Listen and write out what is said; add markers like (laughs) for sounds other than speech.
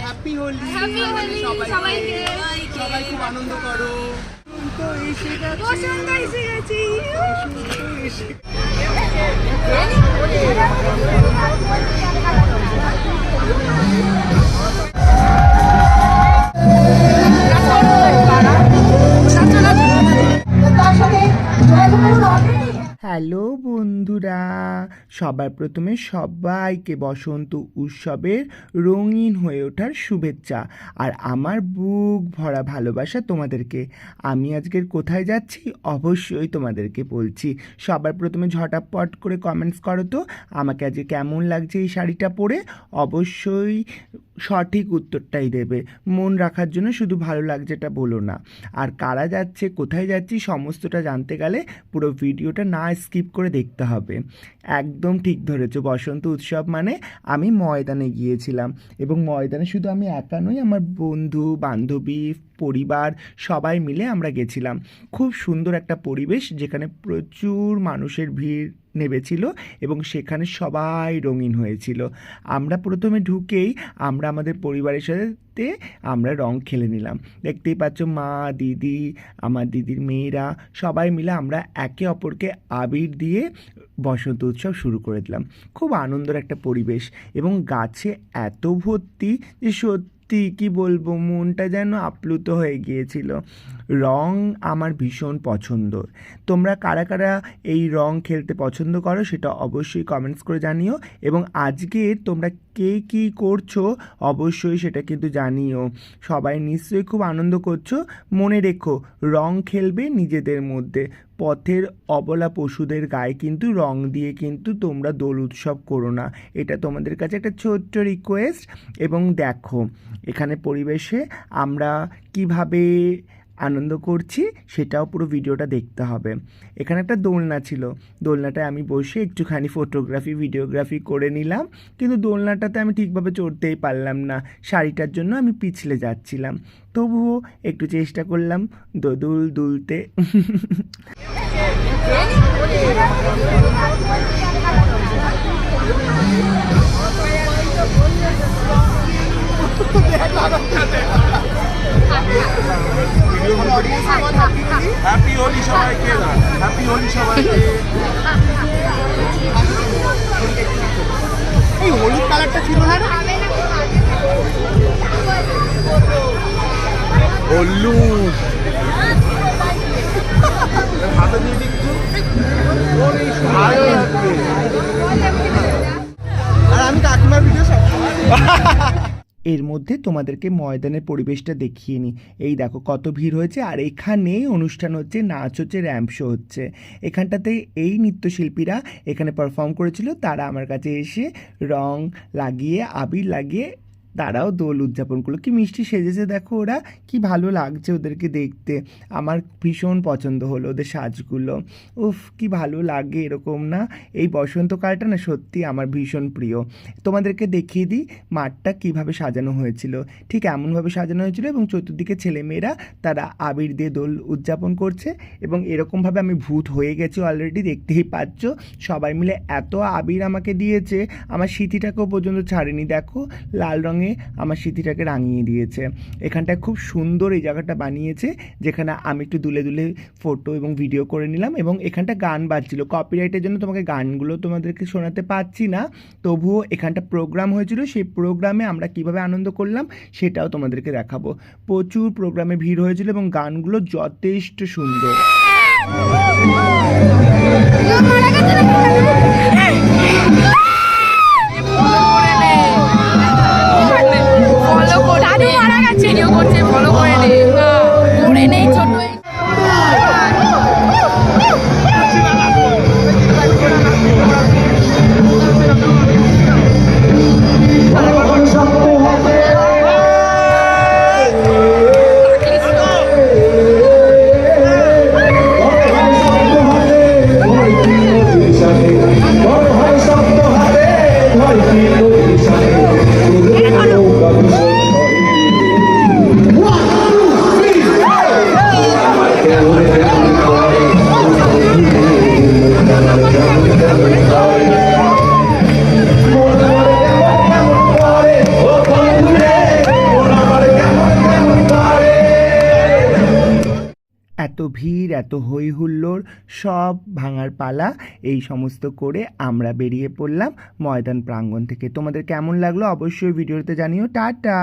Happy Holi সবাই সবাই খুব আনন্দ করো। তো এসে গেছে। বসন্ত এসে গেছি। হ্যালো বন্ধুরা, সবার প্রথমে সবাইকে বসন্ত উৎসবের রঙিন হয়ে ওঠার শুভেচ্ছা আর আমার বুক ভরা ভালোবাসা তোমাদেরকে। আমি আজকের কোথায় যাচ্ছি? অবশ্যই তোমাদেরকে বলছি। সবার প্রথমে ঝটাপট করে কমেন্টস করো তো, আমাকে আজকে কেমন লাগছে এই শাড়িটা পরে? অবশ্যই সঠিক উত্তরটাই দেবে। মন রাখার জন্য শুধু ভালো লাগছেটা বলো না। আর কারা যাচ্ছে, কোথায় যাচ্ছি, সমস্তটা জানতে গেলে পুরো ভিডিওটা না স্কিপ করে দেখতে হবে। একদম ঠিক ধরেছো, বসন্ত উৎসব মানে আমি ময়দানে গিয়েছিলাম। এবং ময়দানে শুধু আমি একা নই, আমার বন্ধু, বান্ধবী, পরিবার সবাই মিলে আমরা গেছিলাম। খুব সুন্দর একটা পরিবেশ যেখানে প্রচুর মানুষের ভিড় নেমেছিল এবং সেখানে সবাই রঙিন হয়েছিল। আমরা প্রথমে ঢুকেই আমরা আমাদের পরিবারের সাথে আমরা রং খেলে নিলাম। দেখতেই পাচ্ছ মা, দিদি, আমার দিদির মেয়েরা সবাই মিলে আমরা একে অপরকে আবির দিয়ে বসন্ত উৎসব শুরু করে দিলাম। খুব আনন্দের একটা পরিবেশ এবং গাছে এত ভর্তি যে সত্যি কি বলব মনটা যেন আপ্লুত হয়ে গিয়েছিল। রং আমার ভীষণ পছন্দ। তোমরা কারা কারা এই রং খেলতে পছন্দ করো সেটা অবশ্যই কমেন্টস করে জানিও এবং আজকে তোমরা কে কী করছ অবশ্যই সেটা কিন্তু জানিও। সবাই নিশ্চয়ই খুব আনন্দ করছ। মনে রেখো, রং খেলবে নিজেদের মধ্যে। পথের অবলা পশুদের গায়ে কিন্তু রং দিয়ে কিন্তু তোমরা দোল উৎসব করো না। এটা তোমাদের কাছে একটা ছোট্ট রিকোয়েস্ট এবং দেখো, এখানে পরিবেশে আমরা কীভাবে আনন্দ করছি, সেটাও পুরো ভিডিওটা দেখতে হবে। এখানে একটা দোলনা ছিল। দোলনাটায় আমি বসে একটুখানি ফটোগ্রাফি ভিডিওগ্রাফি করে নিলাম। কিন্তু দোলনাটাতে আমি ঠিকভাবে চড়তেই পারলাম না। শাড়িটার জন্য আমি পিছলে যাচ্ছিলাম। তবুও একটু চেষ্টা করলাম দোদুল দুলতে। (laughs) হ্যাপি হোলি সবাইকে হ্যাপি হোলি সবাইকে। এই হলুদ কালারটা ছিল না হলুদ। হাতে দিয়ে একটু এর মধ্যে তোমাদেরকে ময়দানের পরিবেশটা দেখিয়ে নিই। এই দেখো, কত ভিড় হয়েছে আর এখানেই অনুষ্ঠান হচ্ছে, নাচ হচ্ছে, র্যাম্প শো হচ্ছে। এখানটাতে এই নৃত্যশিল্পীরা এখানে পারফর্ম করেছিল, তারা আমার কাছে এসে রং লাগিয়ে, আবির লাগিয়ে তারাও দোল উদযাপন করল কি মিষ্টি সেজেছে? দেখো ওরা কি ভালো লাগছে ওদেরকে দেখতে। আমার ভীষণ পছন্দ হলো ওদের সাজগুলো। উফ, কি ভালো লাগে এরকম না? এই বসন্তকালটা না সত্যি আমার ভীষণ প্রিয়। তোমাদেরকে দেখিয়ে দিই মাঠটা কীভাবে সাজানো হয়েছিল। ঠিক এমনভাবে সাজানো হয়েছিল এবং চতুর্দিকে ছেলেমেয়েরা তারা আবির দিয়ে দোল উদযাপন করছে এবং এরকমভাবে আমি ভূত হয়ে গেছি অলরেডি দেখতেই পাচ্ছ। সবাই মিলে এত আবির আমাকে দিয়েছে। আমার স্মৃতিটাকেও পর্যন্ত ছাড়েনি। দেখো, লাল রঙে আমার স্মৃতিটাকে রাঙিয়ে দিয়েছে। এখানটায় খুব সুন্দর এই জায়গাটা বানিয়েছে যেখানে আমি একটু দুলে দুলে ফটো এবং ভিডিও করে নিলাম এবং এখানটা গান বাজছিল। কপিরাইটের জন্য তোমাকে গানগুলো তোমাদেরকে শোনাতে পারছি না তবুও এখানটা প্রোগ্রাম হয়েছিল। সেই প্রোগ্রামে আমরা কীভাবে আনন্দ করলাম সেটাও তোমাদেরকে দেখাবো। প্রচুর প্রোগ্রামে ভিড় হয়েছিল এবং গানগুলো যথেষ্ট সুন্দর। মারা গেছে করছে ভিড় এত হই হুল্লোড় সব ভাঙার পালা, এই সমস্ত করে আমরা বেরিয়ে পড়লাম ময়দান প্রাঙ্গণ থেকে। তোমাদের কেমন লাগল অবশ্যই ভিডিওতে জানিও। টাটা!